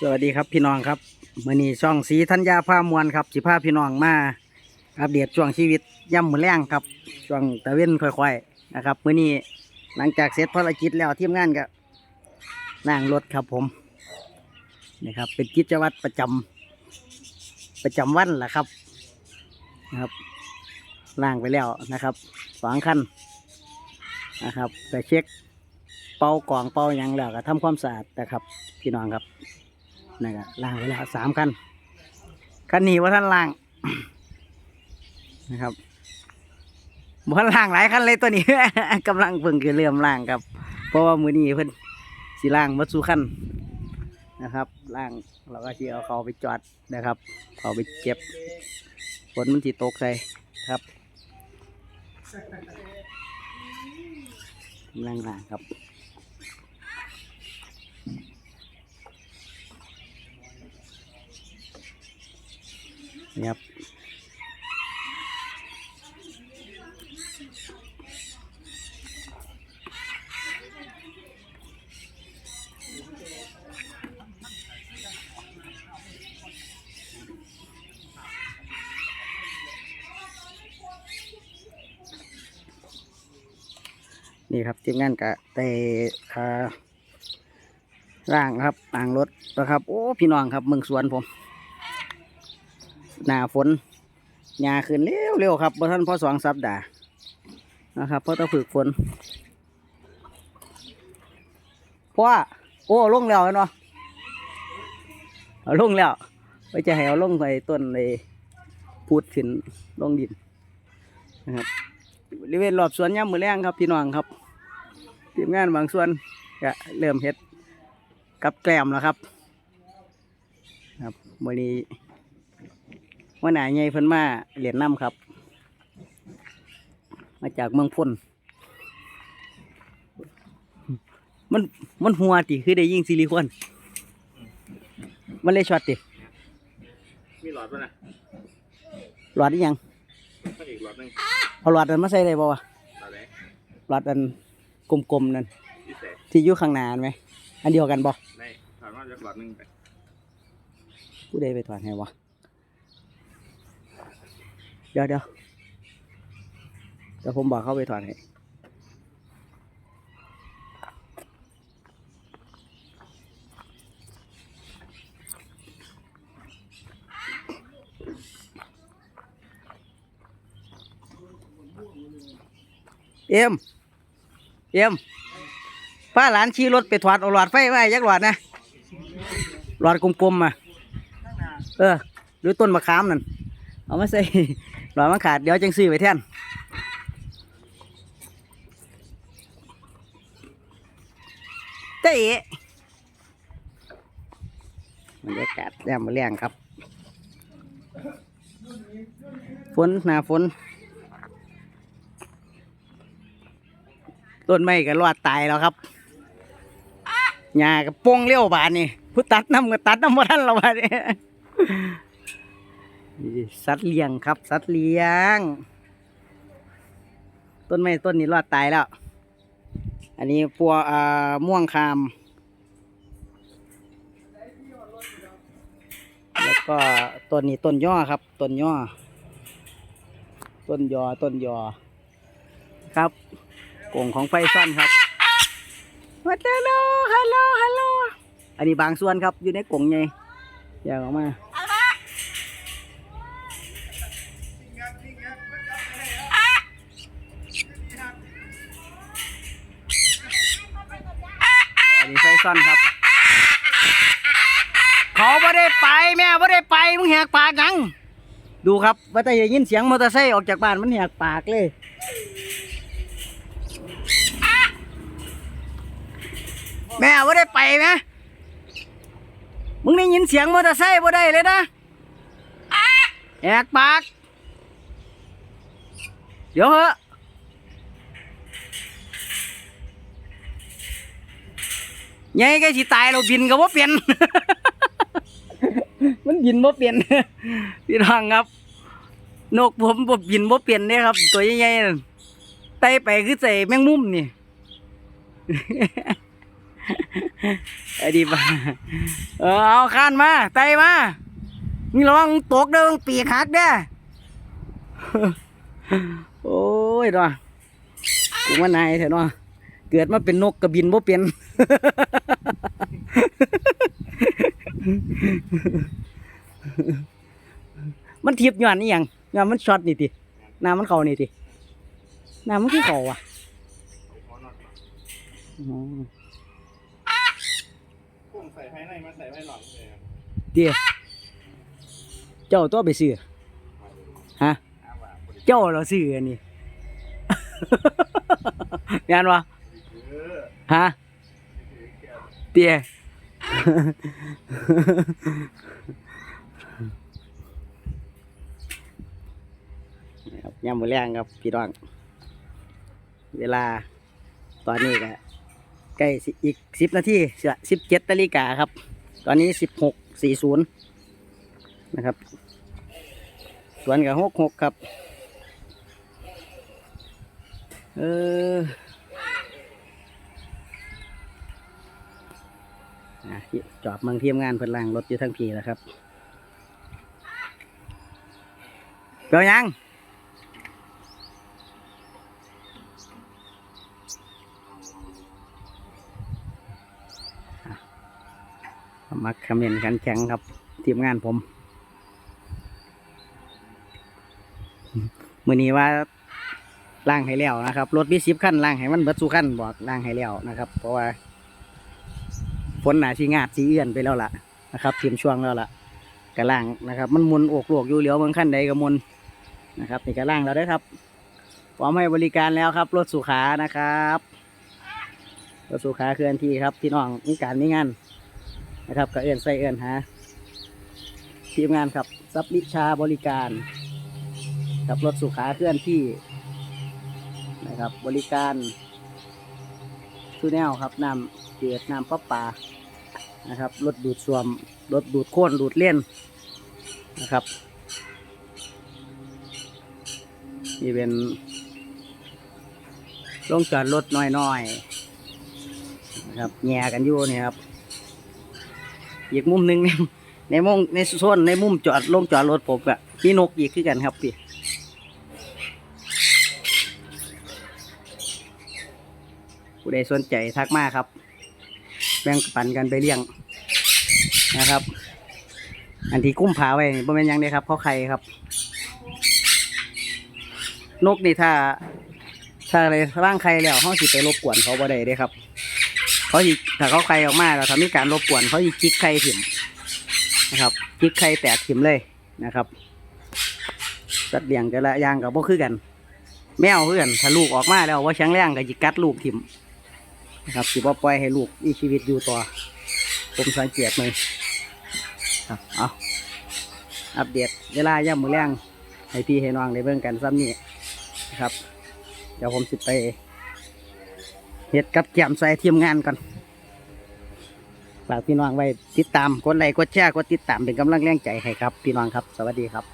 สวัสดีครับพี่น้องครับมื่อนี้ช่องสีธัญญาพามวลครับสิพาพี่น้องมาอัปเดตช่วงชีวิตย่ำมือแรงครับช่วงตะเว้นค่อยๆนะครับมื่อนี้หลังจากเสร็จภารกิจแล้วทีมงานก็นั่งรถครับผมนี่ครับ เป็นกิจวัตรประจำประจำวันแหละครับนะครับล่างไปแล้วนะครับสองคันนะครับไปเช็คเป่ากล่องเป่ายังแล้วก็ทำความสะอาดนะครับพี่น้องครับ นี่ก็ล้างไปแล้วสามคันคันนี้ว่าท่านล้างนะครับบ่ทันล้างหลายคันเลยตัวนี้กำลังเพิ่งจะเริ่มล้างครับ เพราะว่ามือนี้เพิ่นสิล้างวัสู่คันนะครับล้างเราก็สิเอาเขาไปจอดนะครับเขาไปเก็บฝนมันสิตกใส่ครับกำลังล้างครับ นี่ครับนี่ครับทีมงานกะเตะขาร่างครับอ่างรถนะครับ โอ้ พี่น้องครับเมืองสวนผม หน้าฝนหญ้าขึ้นเร็วเร็วๆครับบ่ท่านพ่อสองสัปดาห์นะครับเพราะต้องฝึกฝนเพราะว่าโอ้ลงแล้วเนาะเอาลงแล้วไปจะให้เอาลงไปต้นเลยพูดขึ้นลงดินนะครับบริเวณรอบสวนย่ำมือแรงครับพี่น้องครับทีมงานบางส่วนก็เริ่มเฮ็ดกับแกล้มแล้วครับ ครับวันนี้ ว่าหนาใหญ่เพิ่นมาเหรียญน้ำครับ มาจากเมืองพ้นมันมันหัวติคือได้ยิงซิลิโคนมันเลยช็อตติมีหลอดป่ะนะหลอดอีหยังถ้าอีกหลอดหนึงเอาหลอดอันมาใส่ได้บ่วะตาแดงหลอดอันกลมๆนั่นพิเศษที่อยู่ข้างหน้าอันไหมอันเดียวกันบ่ในถามว่าจะหลอดหนึงไปผู้ใดไปถอดให้วะ เดี๋ยวเดี๋ยวเดี๋ยวผมบอกเขาไปถอดให้เอ็มเอ็มป้าหลานขี่รถไปถอดเอาหลอดไฟไว้ยักหลอดนะ หลอดกลมๆมา เออ หรือต้นมะขามนั่น เอามาใส่ หลอดมันขาดเดี๋ยวจังซื้อไปแทนเจ๊บรรยากาศแย่มมาเลี้ยงครับ ฝนหนาฝนต้นไม้ก็รอดตายแล้วครับหญ้าก็ปงเลี้ยวบานนี่ผู้ตัดน้ำก็ตัดน้ำมาทันเราบานนี่นี่ สัตว์เลี้ยงครับ สัตว์เลี้ยง ต้นไม้ต้นนี้รอดตายแล้ว อันนี้ปัวอ่าม่วงคาม แล้วก็ต้นนี้ต้นย่อครับ ต้นย่อ ต้นยอต้นยอ ครับกล่องของไฟซ่อนครับวัดฮัลโหลฮัลโหลฮัลโหลอันนี้บางส่วนครับอยู่ในกล่องไงแยากออกมา อันนี้ไฟซ่อนครับ เขาไม่ได้ไปแม่ไม่ได้ไปมึงแหกปากยังดูครับว่าแต่ยินเสียงมอเตอร์ไซค์ออกจากบ้านมันแหกปากเลยแม่ว่าได้ไปไหมมึงได้ยินเสียงมอเตอร์ไซค์บ่ได้เลยนะแหกปาก เดี๋ยวเหอะ ไงก็สิตายเราบินก็บ่เปลี่ยน มันบินบ่เปลี่ยนพี่น้องครับ นกผมบ่บินบ่เปลี่ยนเนี่ยครับ ตัวใหญ่ๆนั่นไต่ไปคือใส่แมงมุมนี่ ไอ้ดีบ้าเออเอาคานมาไตมามีระวังตกเด้อมึงปีกหักเด้อ โอ้ยเนาะกูว่านายเถอะเนาะเกิดมาเป็นนกกระบินบ่เป็น มันทิพย์ย้อนนี่ยังย้อนมันช็อตนี่ติน้ำมันเข้านี่ติน้ำมันคือเข้าอะหัวน็อตอ๋อพุ่งใส่ภายในมาใส่ภายหลังเลยครับเดี๋ยวเจ้าตัวไปซื้อฮะห้าบาทพอดีเจ้าเราซื้ออันนี้งานวะเออฮะถือแก้ว เตี้ยครับยามมือแรงครับพี่น้อง เวลาตอนนี้ก็ใกล้อีกสิบนาทีสิบเจ็ดนาฬิกาครับ ตอนนี้สิบหกสี่ศูนย์นะครับสวนกับหกหกครับ เออ อะจอบเมืองเทียมงานเพิ่นล่างรถอยู่ทั้งพีแล้วครับเปียวยังมักคอมเมนต์กันแข็งครับ ทีมงานผมมือนี้ว่าล่างให้แล้วนะครับ รถมีสิบขั้นล่างให้มันเบิดสู่ขั้นบอกล่างให้แล้วนะครับ เพราะว่า ฝนหนาชีงาดชีเอื้อนไปแล้วล่ะนะครับทีมช่วงแล้วล่ะกระล่างนะครับ มันมุนโอกโลกอยู่เหลียวบางขั้นใดก็หมุนนะครับนี่กระล่างเราได้ครับพร้อมให้บริการแล้วครับ รถสุขานะครับรถสุขาเคลื่อนที่ครับพี่น้องมีการมีงานนะครับก็เอื้อนใส่เอื้อนหาทีมงานครับซับลิชาบริการกับรถสุขาเคลื่อนที่นะครับบริการทูแนวครับนำเกียดนำประปา นะครับรถดูดซ่วมรถดูดโค่นดูดเลี่ยนนะครับนี่เป็นลงจอดรถน้อยๆนะครับแง่กันอยู่นี่ครับอีกมุมหนึ่งในในมุมในโซนในมุมจอดลงจอดรถผมอะมีนกอีกคือกันครับพี่ผู้ใดสนใจทักมาครับ แบ่งปันกันไปเลี้ยงนะครับ อันที่กุ้มผาไว้นี่บ่เป็นยังเลยครับเขาไข่ครับ นกนี่ถ้า ถ้าอะไรร่างไข่แล้วเขาสิไปรบกวนเขาบ่ได้เด้ครับเขาสิถ้าเขาไข่ออกมาแล้วถ้ามีการรบกวนเขาสิจิกไข่ถิ่มนะครับจิกไข่แตกถิ่มเลยนะครับสัตว์เลี้ยงแต่ละอย่างกับพวกคือกัน แมวคือกันถ้าลูกออกมาแล้วว่าแข็งแรงก็จิกัดลูกถิ่ม นะครับสิบ่ปล่อยให้ลูกมีชีวิตอยู่ต่อ ผมสังเกตเลยครับเอาอัปเดตเวลาย่ำมือแรงให้พี่ให้น้องได้เบิ่งกันซ้ำนี่นะครับ เดี๋ยวผมสิไปเฮ็ดกับแกมใส่ทีมงานก่อนฝากพี่น้องไว้ติดตามกดไลค์กดแชร์กดติดตามเป็นกำลังแรงใจให้ครับ พี่น้องครับ สวัสดีครับ